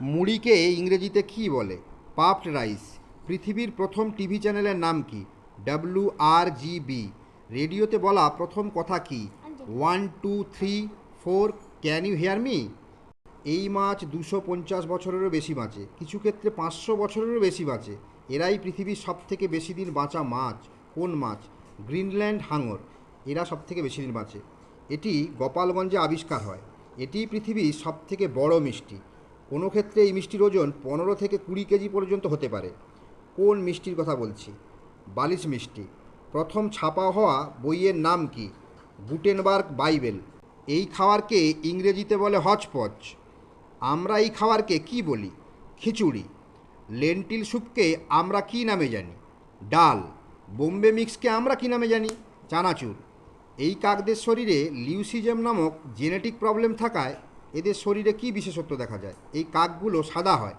মুড়িকে ইংরেজিতে কী বলে? Puffed rice. পৃথিবীর প্রথম টিভি চ্যানেলের নাম কি? W R G B. রেডিওতে বলা প্রথম কথা কি? One, two, three, four, can you hear me? এই মাছ দুশো পঞ্চাশ বছরেরও বেশি বাঁচে। কিছু ক্ষেত্রে পাঁচশো বছরেরও বেশি বাঁচে। এরাই পৃথিবীর সব থেকে বেশি দিন বাঁচা মাছ। কোন মাছ? গ্রিনল্যান্ড হাঙর। এরা সব থেকে বেশি দিন বাঁচে। এটি গোপালগঞ্জে আবিষ্কার হয়। এটি পৃথিবীর সব থেকে বড় মিষ্টি। কোনো ক্ষেত্রে এই মিষ্টির ওজন পনেরো থেকে কুড়ি কেজি পর্যন্ত হতে পারে। কোন মিষ্টির কথা বলছি? বালিশ মিষ্টি। প্রথম ছাপা হওয়া বইয়ের নাম কি? Gutenberg Bible. এই খাবারকে ইংরেজিতে বলে হচপচ। আমরা এই খাবারকে কি বলি? খিচুড়ি। লেন্টিল স্যুপকে আমরা কি নামে জানি? ডাল। বোম্বে মিক্সকে আমরা কি নামে জানি? চানাচুর। এই কাকদের শরীরে লিউসিজম নামক জেনেটিক প্রবলেম থাকায় এদের শরীরে কি বিশেষত্ব দেখা যায়? এই কাকগুলো সাদা হয়।